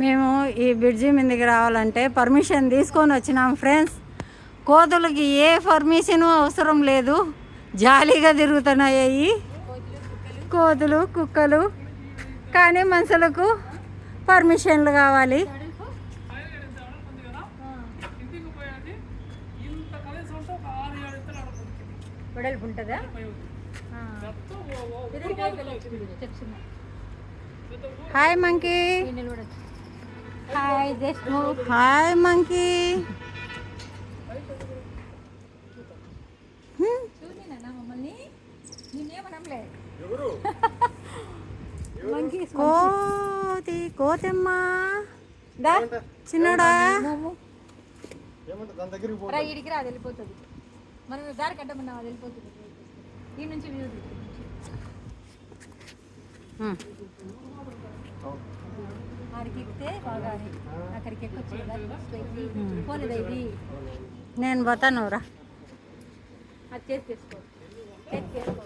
మేము ఈ బ్రిడ్జి మీదకి రావాలంటే పర్మిషన్ తీసుకొని వచ్చినాం ఫ్రెండ్స్. కోతులకి ఏ పర్మిషన్ అవసరం లేదు. జాలీగా తిరుగుతున్నాయి కోతులు కుక్కలు కానీ మనుషులకు పర్మిషన్లు కావాలి. వెడల్పు ఉంటుందా hi monkey. Hi just hi monkey కోతి కోతమ్మ. దా. చిన్నడా? రా ఈడికి రా అది వెళ్ళిపోతుంది. మనం దారి కట్టమన్నా అది వెళ్ళిపోతుంది. ఈ నుంచి వ్యూ ఆడికి ఎక్కితే బాగా అక్కడికి ఎక్కొచ్చు పోలేదు ఇది నేను పోతాను రా. అది చేసి తీసుకో. చేసి తీసుకో.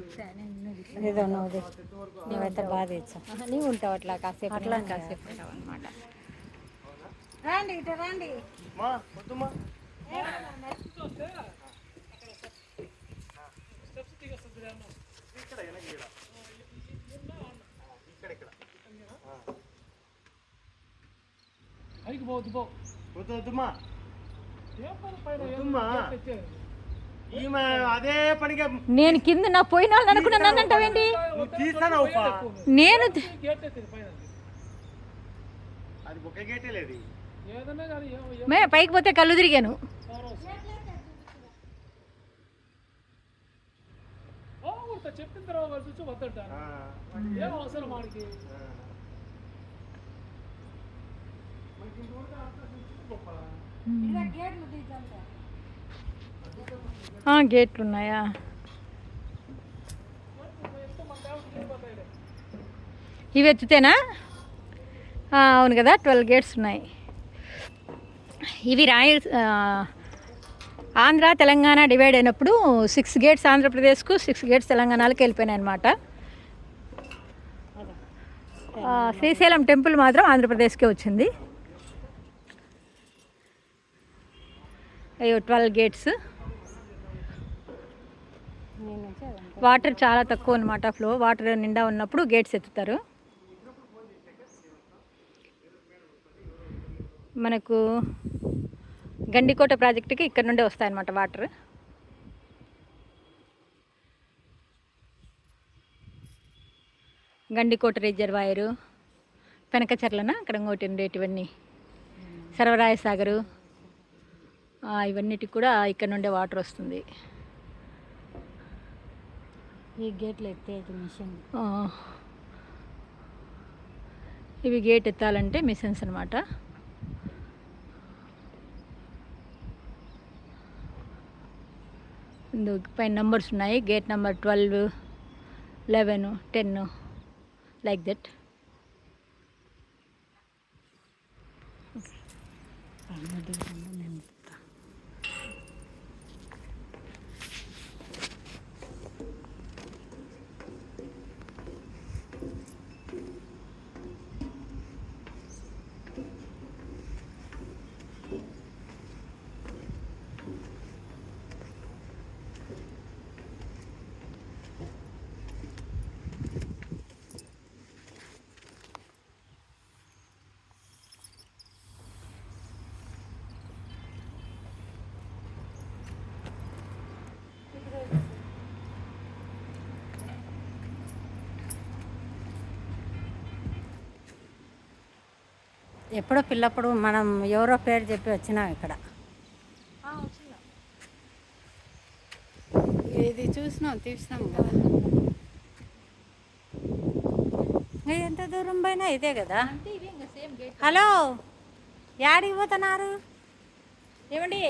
ఇట్లా- ఏదో నువ్వు నువ్వైతే బాధ ఇచ్చా ఆహా, నీవు ఉంటావు అట్లా కాసేపు. అట్లా కాసేపు ఉంటావు అనమాట రండి ఇటు రండి. పైకి పోవద్దు పో వద్దమ్మా ఏం పని పైన ఏం వద్దమ్మా. ఎత్తేది? ఈమె అదే పనిగా నేను కింద నా పోయిన వాళ్ళని అనుకున్నా నన్ను అంటావేంటి నువ్వు తీస్తానవు పా. నేను గేట్ ఎత్తేది పైన అది ఒక గేటే లేదు ఏదన్నా కానీ ఏం ఏం మే పైకి పోతే కళ్ళు తిరిగాను చెప్పిన తర్వాత వాళ్ళు చూసి వద్దంటారు ఆ, ఏం అవసరం వాడికి గేట్లు ఉన్నాయా? ఇవి ఎత్తితేనా? అవును కదా ట్వెల్వ్ గేట్స్ ఉన్నాయి. ఇవి రాయ ఆ, ఆంధ్ర తెలంగాణ డివైడ్ అయినప్పుడు సిక్స్ గేట్స్ ఆంధ్రప్రదేశ్కు సిక్స్ గేట్స్ తెలంగాణకి వెళ్ళిపోయినాయి అనమాట శ్రీశైలం టెంపుల్ మాత్రం ఆంధ్రప్రదేశ్కే వచ్చింది. అయ్యో ట్వెల్వ్ గేట్స్. వాటర్ చాలా తక్కువ అనమాట ఫ్లో. వాటర్ నిండా ఉన్నప్పుడు గేట్స్ ఎత్తుతారు మనకు గండికోట ప్రాజెక్టుకి ఇక్కడ నుండే వస్తాయన్నమాట వాటర్. గండికోట రిజర్వాయరు పెనకచర్లన? అక్కడ ఇంకోటి ఉండేటివన్నీ. సర్వరాయ సాగరు ఇవన్నిటికి కూడా ఇక్కడ నుండే వాటర్ వస్తుంది. ఈ గేట్లు ఎత్తేది మిషన్. ఇవి గేట్ ఎత్తాలంటే మిషన్స్ అనమాట పైన నంబర్స్ ఉన్నాయి. Gate number twelve eleven ten like that. ఎప్పుడో పిల్లప్పుడు మనం ఎవరో పేరు చెప్పి వచ్చినాం ఇక్కడ. ఇది చూసినాం తీసినాం కదా. ఎంత దూరం పోయినా ఇదే కదా? హలో యాడికి పోతున్నారు? ఏమండి?